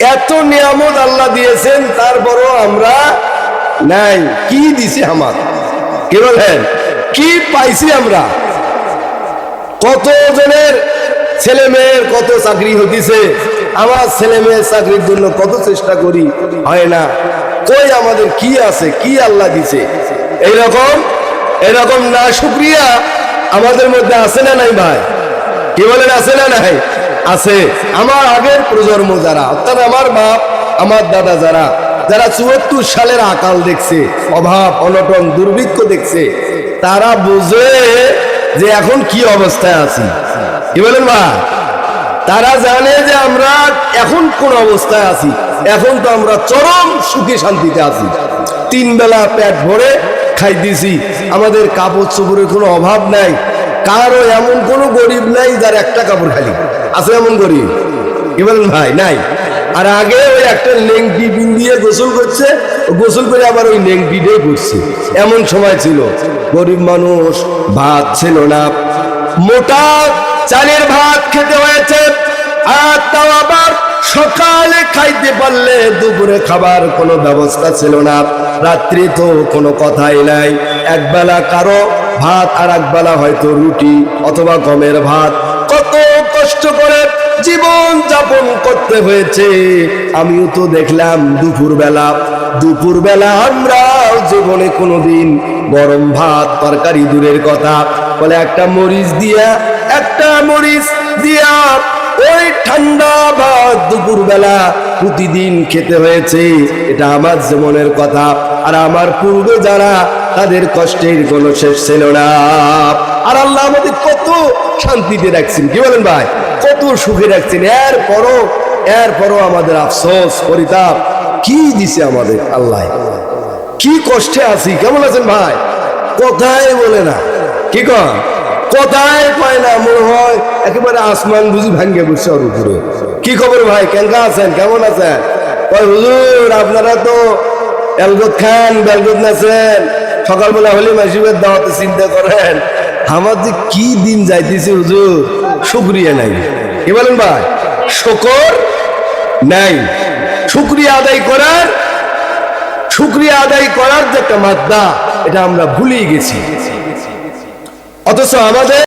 এত নিয়ামত আল্লাহ দিয়েছেন, তারপরও আমরা নাই। কি দিছে আমার কি বলেন? কি পাইছি আমরা? কত জনের ছেলে মেয়ের কত চাকরি হতিছে আমার ছেলে মেয়ের চাকরির জন্য কত চেষ্টা করি? হয় না। কই আমাদের কি আছে? কি আল্লাহ দিছে? এইরকম এরকম না শুক্রিয়া আমাদের মধ্যে আছে না নাই ভাই? কি বলেন, আছে না নাই? আছে। আমার আগের প্রজন্ম যারা, অর্থাৎ আমার বাপ, আমার দাদা যারা যারা চুয়াত্তর সালের আকাল দেখছে, অভাব, অনটন, দুর্ভিক্ষ দেখছে, তারা বুঝে যে এখন কি অবস্থায় আছি। কি বলেন ভাই তারা জানে যে আমরা এখন কোন অবস্থায় আছি। এখন তো আমরা চরম সুখে শান্তিতে আছি। তিন বেলা পেট ভরে খাই দিছি আমাদের কাপড় চোপড়ের কোনো অভাব নাই। কারও এমন কোনো গরিব নাই যার একটা কাপড় খালি। আছে এমন গরিব? কি বলেন ভাই, নাই। আর আগে ওই একটা লেংটি দিয়ে গোসল করছে গোসল করে আবার ওই লেংটিটাই করছে এমন সময় ছিল, গরিব মানুষ, ভাত ছিল না। মোটা চালের ভাত খেতে হয়েছে, আর তাও আবার সকালে খাইতে পারলে দুপুরে খাবার কোনো ব্যবস্থা ছিল না। রাত্রি তো কোনো কথাই নাই। একবেলা কারও ভাত আর একবেলা হয়তো রুটি অথবা গমের ভাত। কত কষ্ট করে জীবন যাপন করতে হয়েছে। আমিও তো দেখলাম দুপুর বেলা দুপুর বেলা আমরা জীবনে কোনোদিন গরম ভাত, তরকারি দূরের কথা। বলে একটা মরিচ দিয়া, একটা মরিচ দিয়া ওই ঠান্ডা ভাত দুপুর বেলা প্রতিদিন খেতে হয়েছে। এটা আমার জীবনের কথা। আর আমার পূর্বে যারা তাদের কষ্টের কোনো শেষ ছিল না। আর আল্লাহ আমাদের কত শান্তিতে রাখছেন। কি বলেন ভাই? কত সুখে রাখছেন। এর পরও এর পরও আমাদের আফসোস, পরিতাপ কি দিছে আমাদের আল্লাহ? কি কষ্টে আছি, কেমন আছেন ভাই? কোথায় বলে না। কি কন? কোথায় পায় না, মনে হয় একেবারে আসমান বুঝি ভাঙ্গে বসছে ওর উপরে। কি খবর ভাই? কেনকা আছেন? কেমন আছেন? হুজুর, আপনারা তো এলগত খান, বেলগত নাচেন। সকালবেলা হলে মাসিবের দাওয়াতে চিন্তা করেন, আমার যে কি দিন যাইতেছে হুজুর? শুক্রিয়া নাই। কি বলেন ভাই? শকর নাই। শুক্রিয়া আদায় করার, শুক্রিয়া আদায় করার যে একটা মাদ্দা, এটা আমরা ভুলেই গেছি। অথচ আমাদের